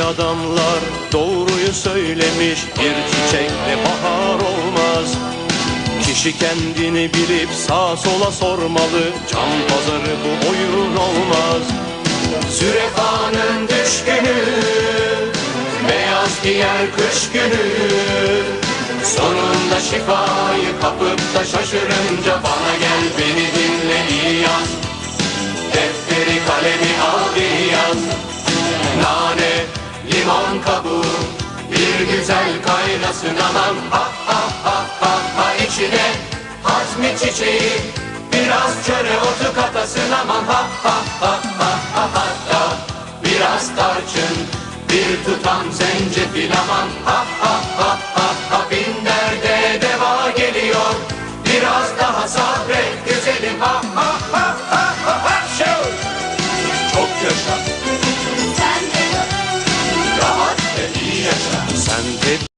adamlar doğruyu söylemiş Bir çiçekle bahar olmaz. Kişi kendini bilip sağa sola sormalı Can pazarı bu oyun olmaz. Sürefanın düşkünü Beyaz giyer kış günü. Sonunda şifayı kapıp da şaşırınca Bana gel beni dinle iyi yaz faydasın aman Ha ha ha ha ha içine hazmi çiçeği Biraz çöre otu katasın aman ha ha ha ha ha hatta Biraz tarçın bir tutam zencefil aman ha ha ha ha ha bin derde deva geliyor Biraz daha sabret güzelim ha ha ha ha ha ha Çok yaşa Sen de Rahat ve iyi yaşa Sen de